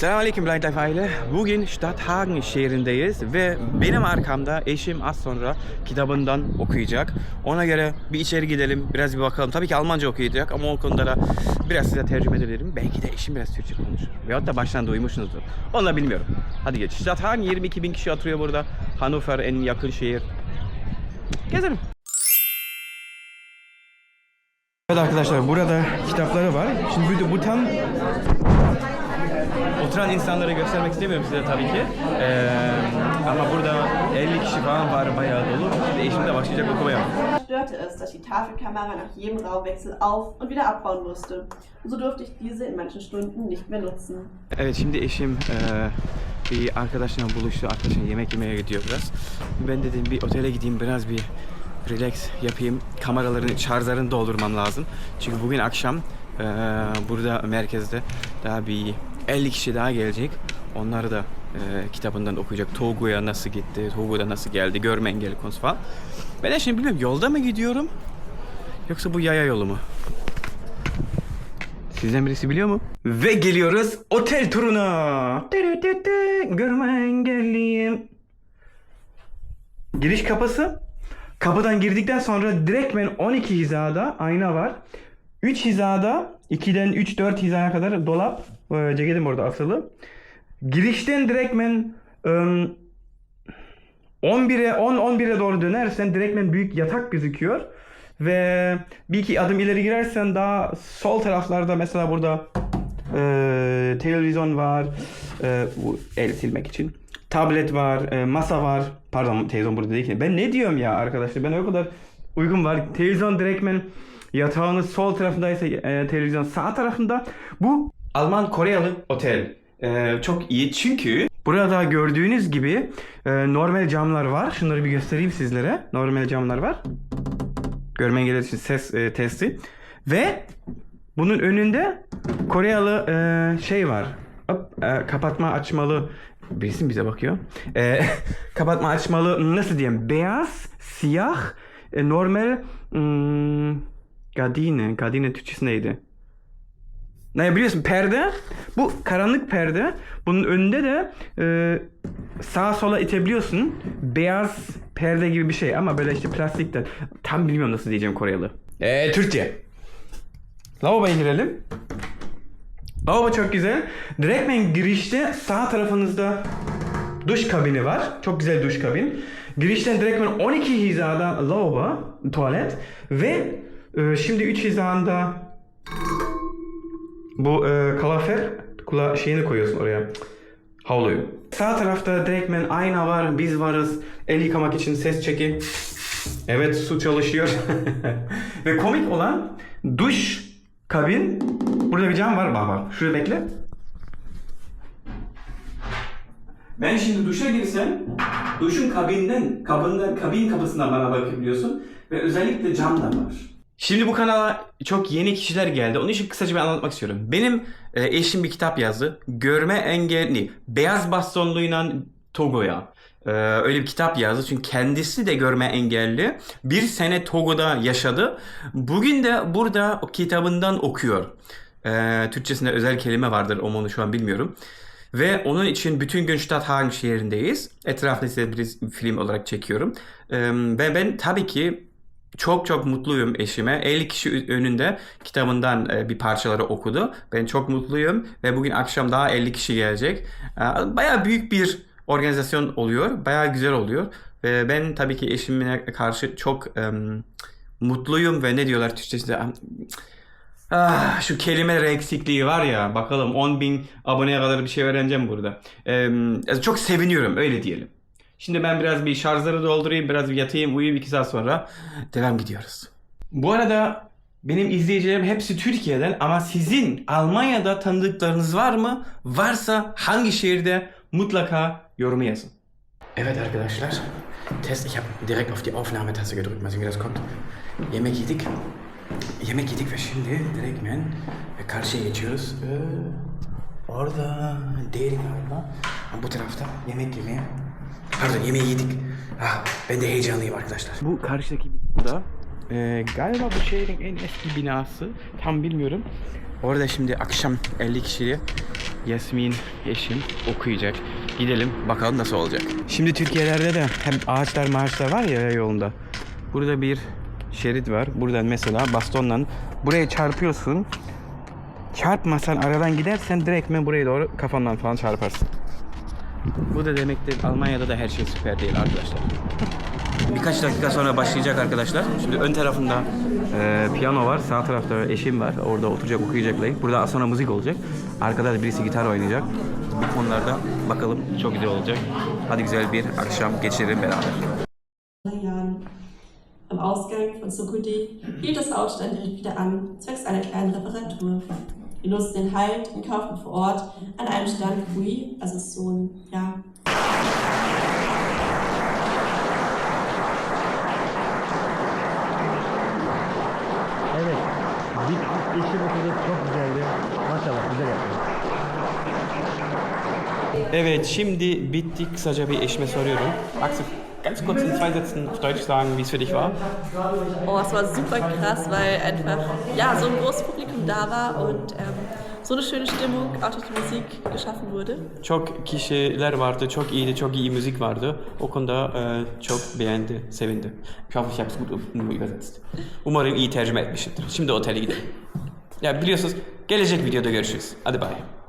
Selamünaleyküm Blind Life aile. Bugün Stadthagen şehrindeyiz ve benim arkamda eşim az sonra kitabından okuyacak. Ona göre bir içeri gidelim, biraz bir bakalım. Tabii ki Almanca okuyacak ama o konuda da biraz size tercüme edebilirim. Belki de eşim biraz Türkçe konuşur. Veyahut da baştan duymuşsunuzdur. Onu da bilmiyorum. Hadi geç. Stadthagen 22 bin kişi oturuyor burada. Hannover en yakın şehir. Gezelim. Evet arkadaşlar burada kitapları var. Şimdi bu, tam oturan insanlara göstermek istemiyorum size tabii ki. Ee, ama burada 50 kişi falan var bayağı dolu. Şimdi eşim de başlayacak okumaya. störte es, dass die Tafelkamera nach jedem Raumwechsel auf und wieder abbauen musste. So durfte ich diese in manchen Stunden nicht mehr nutzen. Evet şimdi eşim e, bir arkadaşla buluştu. Arkadaşla yemek yemeye gidiyor biraz. Ben dedim bir otele gideyim biraz bir relax yapayım. Kameraların şarjlarını doldurmam lazım. Çünkü bugün akşam e, burada merkezde daha bir 50 kişi daha gelecek. Onları da e, kitabından okuyacak. Togo'ya nasıl gitti, Togo'da nasıl geldi, görme engelli konusu falan. Ben de şimdi bilmiyorum yolda mı gidiyorum yoksa bu yaya yolu mu? Sizden birisi biliyor mu? Ve geliyoruz otel turuna. Görme engelliyim. Giriş kapısı. Kapıdan girdikten sonra direktmen 12 hizada ayna var. 3 hizada 2'den 3-4 hizaya kadar dolap. Ee, Ceketim orada asılı. Girişten direktmen ım, 11'e 10 11'e doğru dönersen direktmen büyük yatak gözüküyor. Ve bir iki adım ileri girersen daha sol taraflarda mesela burada e, televizyon var. E, bu el silmek için. Tablet var, e, masa var. Pardon televizyon burada değil ki. Ben ne diyorum ya arkadaşlar? Ben o kadar uygun var. Televizyon direktmen yatağının sol tarafındaysa e, televizyon sağ tarafında. Bu Alman Koryalı otel. E, çok iyi çünkü burada gördüğünüz gibi e, normal camlar var. Şunları bir göstereyim sizlere. Normal camlar var. Görme engelli için ses e, testi. Ve bunun önünde Koryalı e, şey var. Hop, e, kapatma açmalı. Birisi bize bakıyor? E, kapatma açmalı nasıl diyeyim? Beyaz, siyah, e, normal hmm, gardine. Gardine Türkçesi neydi? Ne biliyorsun perde bu karanlık perde bunun önünde de e, sağa sola itebiliyorsun beyaz perde gibi bir şey ama böyle işte plastikten tam bilmiyorum nasıl diyeceğim Koreli. Eee Türkçe. Lavaboya girelim. Lavabo çok güzel. Direktmen girişte sağ tarafınızda duş kabini var. Çok güzel duş kabin. Girişten direktmen 12 hizada lavabo, tuvalet ve e, şimdi 3 hizanda bu e, kalafer kula şeyini koyuyorsun oraya. Havluyu. Sağ tarafta direktmen ayna var, biz varız. El yıkamak için ses çeki. Evet su çalışıyor. Ve komik olan duş kabin. Burada bir cam var baba. Şuraya bekle. Ben şimdi duşa girsem duşun kabinden, kabından, kabin kapısından bana bakabiliyorsun ve özellikle cam da var. Şimdi bu kanala çok yeni kişiler geldi. Onun için kısaca bir anlatmak istiyorum. Benim e, eşim bir kitap yazdı. Görme engelli. Beyaz bastonluyla Togo'ya. E, öyle bir kitap yazdı. Çünkü kendisi de görme engelli. Bir sene Togo'da yaşadı. Bugün de burada o kitabından okuyor. E, Türkçesinde özel kelime vardır. Onu şu an bilmiyorum. Ve onun için bütün gün Stadthagen şehrindeyiz. Etrafını size bir film olarak çekiyorum. E, ve ben tabii ki çok çok mutluyum eşime. 50 kişi önünde kitabından e, bir parçaları okudu. Ben çok mutluyum ve bugün akşam daha 50 kişi gelecek. E, Baya büyük bir organizasyon oluyor. Baya güzel oluyor. Ve ben tabii ki eşime karşı çok em, mutluyum ve ne diyorlar Türkçesinde? Ah, şu kelimeler eksikliği var ya bakalım 10 bin aboneye kadar bir şey öğreneceğim burada. Em, çok seviniyorum öyle diyelim. Şimdi ben biraz bir şarjları doldurayım, biraz bir yatayım, uyuyayım 2 saat sonra devam gidiyoruz. Bu arada benim izleyicilerim hepsi Türkiye'den ama sizin Almanya'da tanıdıklarınız var mı? Varsa hangi şehirde mutlaka yorumu yazın. Evet arkadaşlar. Test. Ich habe direkt auf die Aufnahmetaste gedrückt. Mal sehen, wie das kommt. Yemek yedik. Yemek yedik ve şimdi direktmen karşıya geçiyoruz. Ee, orada değil galiba. Bu tarafta yemek yemeye. Pardon yemeği yedik. Ah, ben de heyecanlıyım arkadaşlar. Bu karşıdaki binada e, galiba bu şehrin en eski binası. Tam bilmiyorum. Orada şimdi akşam 50 kişiye Yasmin eşim okuyacak. Gidelim bakalım nasıl olacak. Şimdi Türkiye'lerde de hem ağaçlar maaşlar var ya yolunda. Burada bir şerit var. Buradan mesela bastonla buraya çarpıyorsun. Çarpmasan aradan gidersen direktmen buraya doğru kafandan falan çarparsın. Bu da demektir Almanya'da da her şey süper değil arkadaşlar. Birkaç dakika sonra başlayacak arkadaşlar. Şimdi ön tarafında e, piyano var, sağ tarafta eşim var. Orada oturacak, okuyacaklar. Burada az sonra müzik olacak. Arkada da birisi gitar oynayacak. Bu konularda bakalım çok güzel olacak. Hadi güzel bir akşam geçirelim beraber. Am Ausgang von Sokudi hielt das Auto dann direkt wieder an, zwecks einer kleinen Reparatur. Wir nutzten den Halt und kauften vor Ort an einem Stand Kui, also so ein, ja, Evet. Bir eşim okudu çok güzeldi. Maşallah güzel yaptın. Evet, şimdi bitti. Kısaca bir eşime soruyorum. Axel, ganz kurz in zwei Sätzen auf Deutsch sagen, wie es für dich war. Oh, es war super krass, weil einfach ja so ein großes Publikum da war und ähm, so eine schöne Stimmung auch durch die Musik geschaffen wurde. Çok kişiler vardı, çok iyiydi, çok iyi müzik vardı. O konuda e, çok beğendi, sevindi. Ich hoffe, ich habe es gut übersetzt. Umarım iyi tercüme etmişimdir. Şimdi otele gidelim. Ya biliyorsunuz, gelecek videoda görüşürüz. Hadi bay.